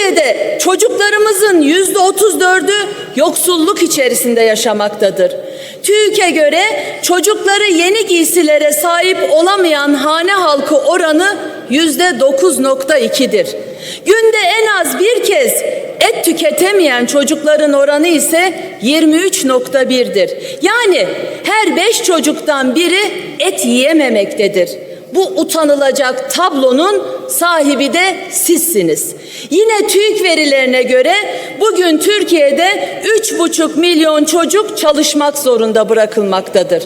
Türkiye'de çocuklarımızın yüzde 34'ü yoksulluk içerisinde yaşamaktadır. TÜİK'e göre çocukları yeni giysilere sahip olamayan hane halkı oranı yüzde 9.2'dir. Günde en az bir kez et tüketemeyen çocukların oranı ise 23.1'dir. Yani her beş çocuktan biri et yiyememektedir. Bu utanılacak tablonun sahibi de sizsiniz. Yine TÜİK verilerine göre bugün Türkiye'de 3,5 milyon çocuk çalışmak zorunda bırakılmaktadır.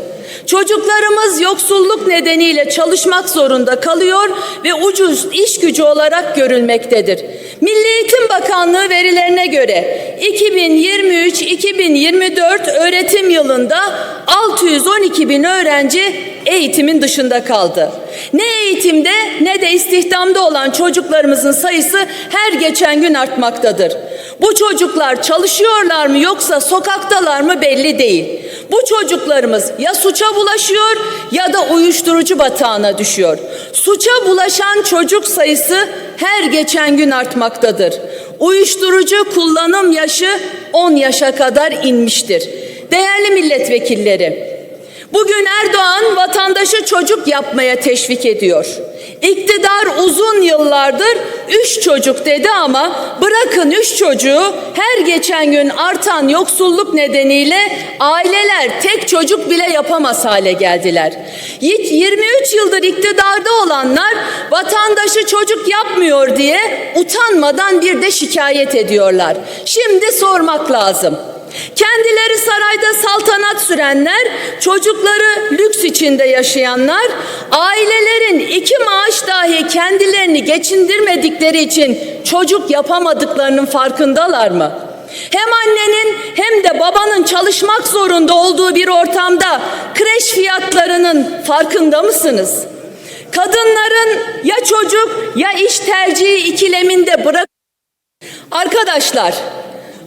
Çocuklarımız yoksulluk nedeniyle çalışmak zorunda kalıyor ve ucuz iş gücü olarak görülmektedir. Milli Eğitim Bakanlığı verilerine göre 2023-2024 öğretim yılında 612 bin öğrenci eğitimin dışında kaldı. Ne eğitimde ne de istihdamda olan çocuklarımızın sayısı her geçen gün artmaktadır. Bu çocuklar çalışıyorlar mı yoksa sokaktalar mı belli değil. Bu çocuklarımız ya suça bulaşıyor ya da uyuşturucu batağına düşüyor. Suça bulaşan çocuk sayısı her geçen gün artmaktadır. Uyuşturucu kullanım yaşı 10 yaşa kadar inmiştir. Değerli milletvekilleri, Bugün Erdoğan vatandaşı çocuk yapmaya teşvik ediyor. İktidar uzun yıllardır üç çocuk dedi ama bırakın üç çocuğu her geçen gün artan yoksulluk nedeniyle aileler tek çocuk bile yapamaz hale geldiler. 23 yıldır iktidarda olanlar vatandaşı çocuk yapmıyor diye utanmadan bir de şikayet ediyorlar. Şimdi sormak lazım. Kendileri sarayda saltanat sürenler, çocukları lüks içinde yaşayanlar, ailelerin iki maaş dahi kendilerini geçindirmedikleri için çocuk yapamadıklarının farkındalar mı? Hem annenin hem de babanın çalışmak zorunda olduğu bir ortamda kreş fiyatlarının farkında mısınız? Kadınların ya çocuk ya iş tercihi ikileminde bırak Arkadaşlar,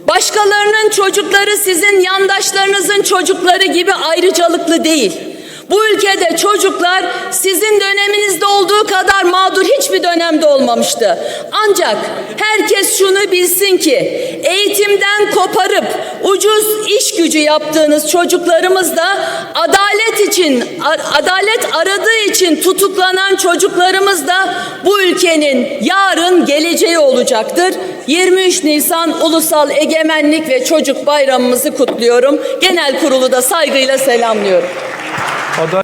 başkalarının çocukları sizin yandaşlarınızın çocukları gibi ayrıcalıklı değil. Bu ülkede çocuklar sizin döneminizde olduğu kadar mağdur hiçbir dönemde olmamıştı. Ancak herkes şunu bilsin ki eğitimden koparıp ucuz iş gücü yaptığınız çocuklarımız da adalet için adalet aradığı için tutuklanan çocuklarımız da bu ülkenin yarın geleceği olacaktır. 23 Nisan Ulusal Egemenlik ve Çocuk Bayramımızı kutluyorum. Genel kurulu da saygıyla selamlıyorum.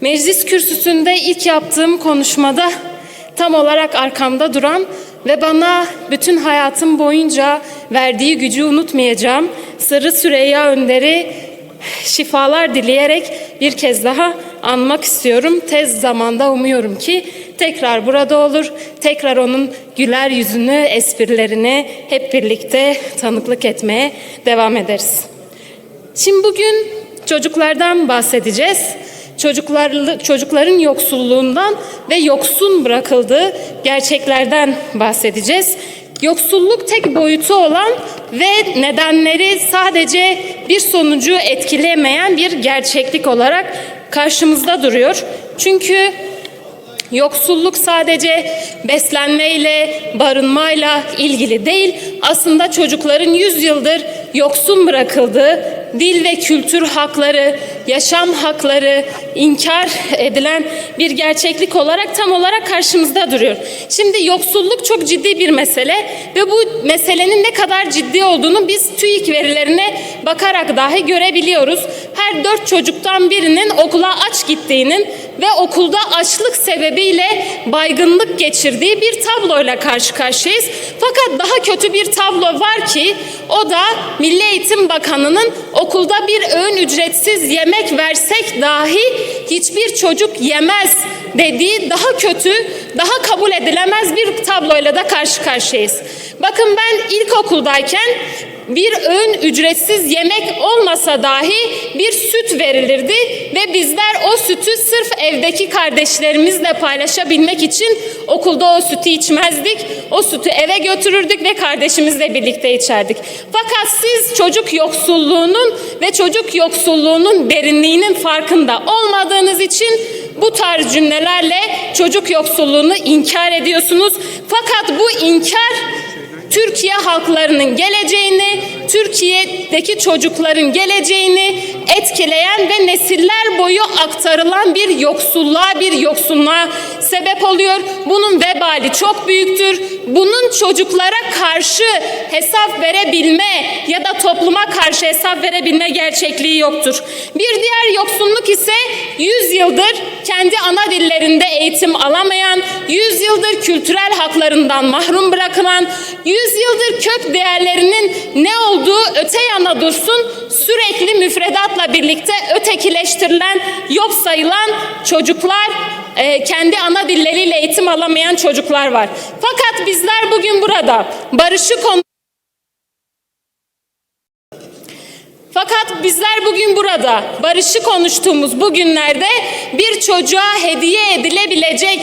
Meclis kürsüsünde ilk yaptığım konuşmada tam olarak arkamda duran ve bana bütün hayatım boyunca verdiği gücü unutmayacağım Sarı Süreyya Önder'i şifalar dileyerek bir kez daha anmak istiyorum. Tez zamanda umuyorum ki tekrar burada olur. Tekrar onun güler yüzünü, esprilerini hep birlikte tanıklık etmeye devam ederiz. Şimdi bugün çocuklardan bahsedeceğiz. Çocuklar, çocukların yoksulluğundan ve yoksun bırakıldığı gerçeklerden bahsedeceğiz. Yoksulluk tek boyutu olan ve nedenleri sadece bir sonucu etkilemeyen bir gerçeklik olarak karşımızda duruyor. Çünkü Yoksulluk sadece beslenmeyle, barınmayla ilgili değil, aslında çocukların 100 yıldır yoksun bırakıldığı, dil ve kültür hakları, yaşam hakları inkar edilen bir gerçeklik olarak tam olarak karşımızda duruyor. Şimdi yoksulluk çok ciddi bir mesele ve bu meselenin ne kadar ciddi olduğunu biz TÜİK verilerine bakarak dahi görebiliyoruz. Her dört çocuktan birinin okula aç gittiğinin ve okulda açlık sebebiyle baygınlık geçirdiği bir tabloyla karşı karşıyayız. Fakat daha kötü bir tablo var ki o da Milli Eğitim Bakanı'nın okulda bir öğün ücretsiz yemek versek dahi hiçbir çocuk yemez dediği daha kötü, daha kabul edilemez bir tabloyla da karşı karşıyayız. Bakın ben ilkokuldayken bir öğün ücretsiz yemek olmasa dahi bir süt verilirdi ve bizler o sütü sırf evdeki kardeşlerimizle paylaşabilmek için okulda o sütü içmezdik. O sütü eve götürürdük ve kardeşimizle birlikte içerdik. Fakat siz çocuk yoksulluğunun ve çocuk yoksulluğunun derinliğinin farkında olmadığınız için bu tarz cümlelerle çocuk yoksulluğunu inkar ediyorsunuz. Fakat bu inkar Türkiye halklarının geleceğini, Türkiye'deki çocukların geleceğini etkileyen ve nesiller boyu aktarılan bir yoksulluğa, bir yoksunluğa sebep oluyor. Bunun vebali çok büyüktür. Bunun çocuklara karşı hesap verebilme ya da topluma karşı hesap verebilme gerçekliği yoktur. Bir diğer yoksunluk ise 100 yıldır kendi ana dillerinde eğitim alamayan, 100 yıldır kültürel haklarından mahrum bırakılan, 100 yıldır kök değerlerinin ne olduğu öte yana dursun sürekli müfredatla birlikte ötekileştirilen, yok sayılan çocuklar, e, kendi ana dilleriyle eğitim alamayan çocuklar var. Fakat bizler bugün burada barışı konu Fakat bizler bugün burada barışı konuştuğumuz bu günlerde bir çocuğa hediye edilebilecek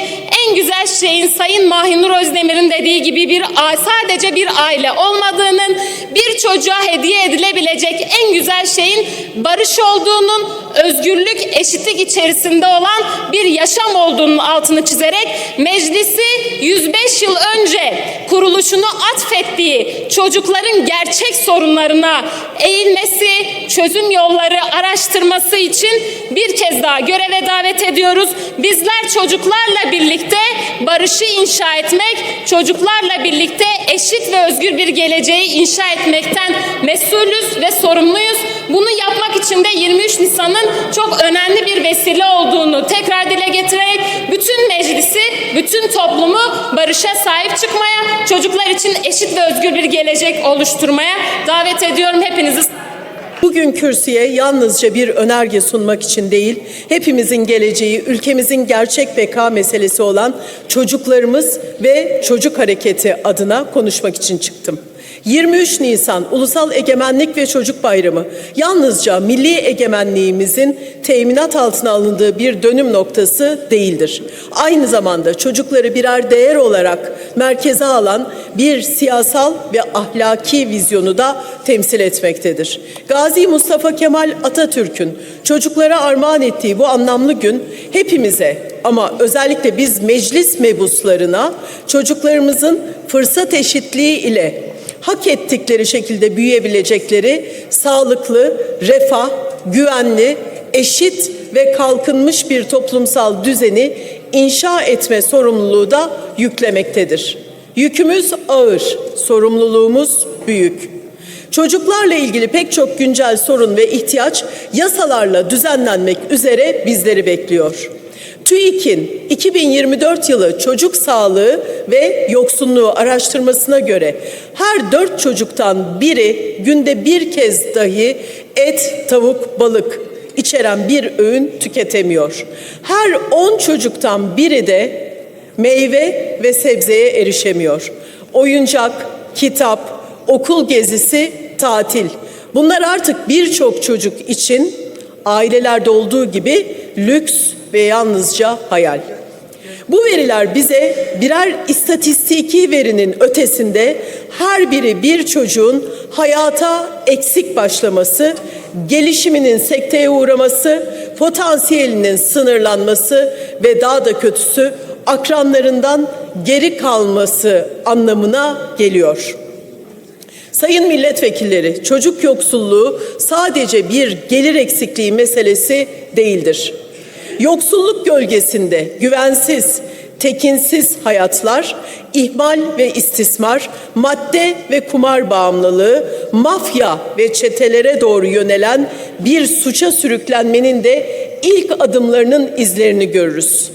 en güzel şeyin Sayın Mahinur Özdemir'in dediği gibi bir sadece bir aile olmadığının, bir çocuğa hediye edilebilecek en güzel şeyin barış olduğunun, özgürlük, eşitlik içerisinde olan bir yaşam olduğunun altını çizerek meclisi 105 yıl önce kuruluşunu atfettiği çocukların gerçek sorunlarına eğilmesi, çözüm yolları araştırması için bir kez daha göreve davet ediyoruz. Bizler çocuklarla birlikte barışı inşa etmek, çocuklarla birlikte eşit ve özgür bir geleceği inşa etmekten mesulüz ve sorumluyuz. Bunu yapmak için de 23 Nisan'ın çok önemli bir vesile olduğunu tekrar dile getirerek bütün meclisi, bütün toplumu barışa sahip çıkmaya, çocuklar için eşit ve özgür bir gelecek oluşturmaya davet ediyorum hepinizi. Bugün kürsüye yalnızca bir önerge sunmak için değil, hepimizin geleceği, ülkemizin gerçek beka meselesi olan çocuklarımız ve çocuk hareketi adına konuşmak için çıktım. 23 Nisan Ulusal Egemenlik ve Çocuk Bayramı yalnızca milli egemenliğimizin teminat altına alındığı bir dönüm noktası değildir. Aynı zamanda çocukları birer değer olarak merkeze alan bir siyasal ve ahlaki vizyonu da temsil etmektedir. Gazi Mustafa Kemal Atatürk'ün çocuklara armağan ettiği bu anlamlı gün hepimize ama özellikle biz meclis mebuslarına çocuklarımızın fırsat eşitliği ile hak ettikleri şekilde büyüyebilecekleri sağlıklı, refah, güvenli, eşit ve kalkınmış bir toplumsal düzeni inşa etme sorumluluğu da yüklemektedir. Yükümüz ağır, sorumluluğumuz büyük. Çocuklarla ilgili pek çok güncel sorun ve ihtiyaç yasalarla düzenlenmek üzere bizleri bekliyor. TÜİK'in 2024 yılı çocuk sağlığı ve yoksunluğu araştırmasına göre her dört çocuktan biri günde bir kez dahi et, tavuk, balık içeren bir öğün tüketemiyor. Her 10 çocuktan biri de meyve ve sebzeye erişemiyor. Oyuncak, kitap, okul gezisi, tatil. Bunlar artık birçok çocuk için ailelerde olduğu gibi lüks ve yalnızca hayal. Bu veriler bize birer istatistiki verinin ötesinde her biri bir çocuğun hayata eksik başlaması, gelişiminin sekteye uğraması, potansiyelinin sınırlanması ve daha da kötüsü akranlarından geri kalması anlamına geliyor. Sayın milletvekilleri, çocuk yoksulluğu sadece bir gelir eksikliği meselesi değildir. Yoksulluk gölgesinde güvensiz, tekinsiz hayatlar, ihmal ve istismar, madde ve kumar bağımlılığı, mafya ve çetelere doğru yönelen bir suça sürüklenmenin de ilk adımlarının izlerini görürüz.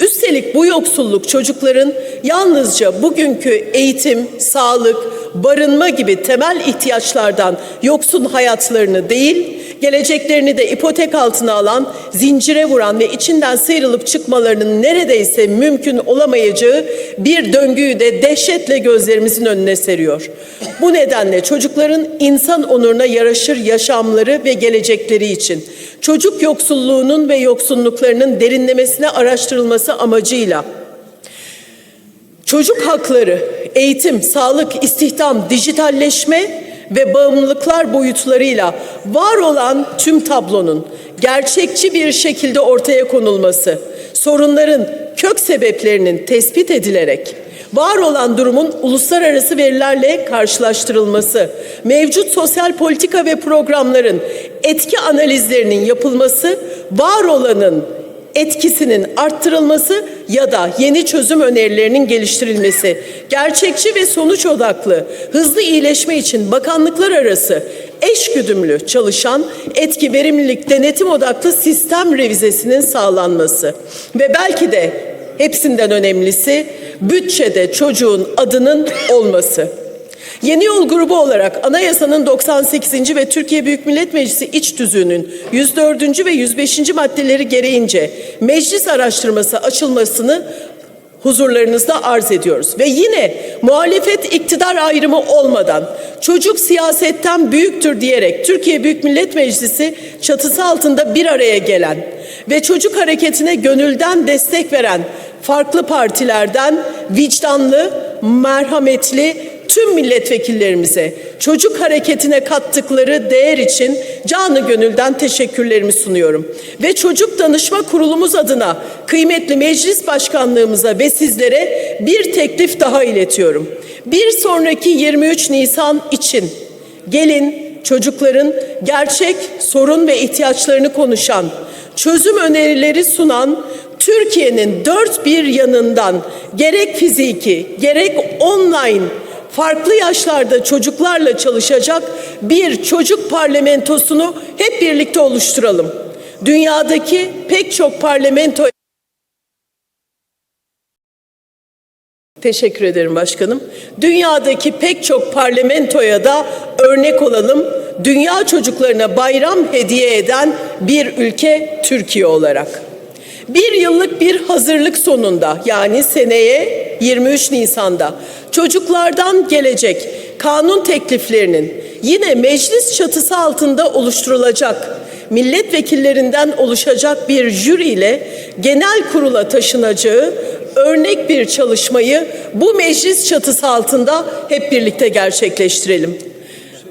Üstelik bu yoksulluk çocukların yalnızca bugünkü eğitim, sağlık, barınma gibi temel ihtiyaçlardan yoksun hayatlarını değil, geleceklerini de ipotek altına alan, zincire vuran ve içinden sıyrılıp çıkmalarının neredeyse mümkün olamayacağı bir döngüyü de dehşetle gözlerimizin önüne seriyor. Bu nedenle çocukların insan onuruna yaraşır yaşamları ve gelecekleri için çocuk yoksulluğunun ve yoksunluklarının derinlemesine araştırılması amacıyla çocuk hakları, eğitim, sağlık, istihdam, dijitalleşme ve bağımlılıklar boyutlarıyla var olan tüm tablonun gerçekçi bir şekilde ortaya konulması, sorunların kök sebeplerinin tespit edilerek var olan durumun uluslararası verilerle karşılaştırılması, mevcut sosyal politika ve programların etki analizlerinin yapılması, var olanın etkisinin arttırılması ya da yeni çözüm önerilerinin geliştirilmesi, gerçekçi ve sonuç odaklı, hızlı iyileşme için bakanlıklar arası eşgüdümlü çalışan etki verimlilik denetim odaklı sistem revizesinin sağlanması ve belki de hepsinden önemlisi bütçede çocuğun adının olması. Yeni Yol grubu olarak anayasanın 98. ve Türkiye Büyük Millet Meclisi iç tüzüğünün 104. ve 105. maddeleri gereğince meclis araştırması açılmasını huzurlarınızda arz ediyoruz. Ve yine muhalefet iktidar ayrımı olmadan çocuk siyasetten büyüktür diyerek Türkiye Büyük Millet Meclisi çatısı altında bir araya gelen ve çocuk hareketine gönülden destek veren farklı partilerden vicdanlı, merhametli tüm milletvekillerimize çocuk hareketine kattıkları değer için canı gönülden teşekkürlerimi sunuyorum. Ve Çocuk Danışma Kurulumuz adına kıymetli meclis başkanlığımıza ve sizlere bir teklif daha iletiyorum. Bir sonraki 23 Nisan için gelin çocukların gerçek sorun ve ihtiyaçlarını konuşan, çözüm önerileri sunan Türkiye'nin dört bir yanından gerek fiziki gerek online farklı yaşlarda çocuklarla çalışacak bir çocuk parlamentosunu hep birlikte oluşturalım. Dünyadaki pek çok parlamento Teşekkür ederim başkanım. Dünyadaki pek çok parlamentoya da örnek olalım. Dünya çocuklarına bayram hediye eden bir ülke Türkiye olarak. Bir yıllık bir hazırlık sonunda yani seneye 23 Nisan'da çocuklardan gelecek kanun tekliflerinin yine meclis çatısı altında oluşturulacak milletvekillerinden oluşacak bir jüri ile genel kurula taşınacağı örnek bir çalışmayı bu meclis çatısı altında hep birlikte gerçekleştirelim.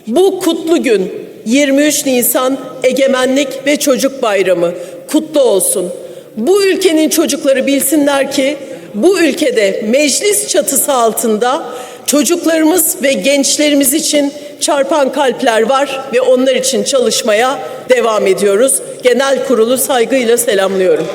Bu kutlu gün 23 Nisan Egemenlik ve Çocuk Bayramı kutlu olsun. Bu ülkenin çocukları bilsinler ki bu ülkede meclis çatısı altında çocuklarımız ve gençlerimiz için çarpan kalpler var ve onlar için çalışmaya devam ediyoruz. Genel kurulu saygıyla selamlıyorum.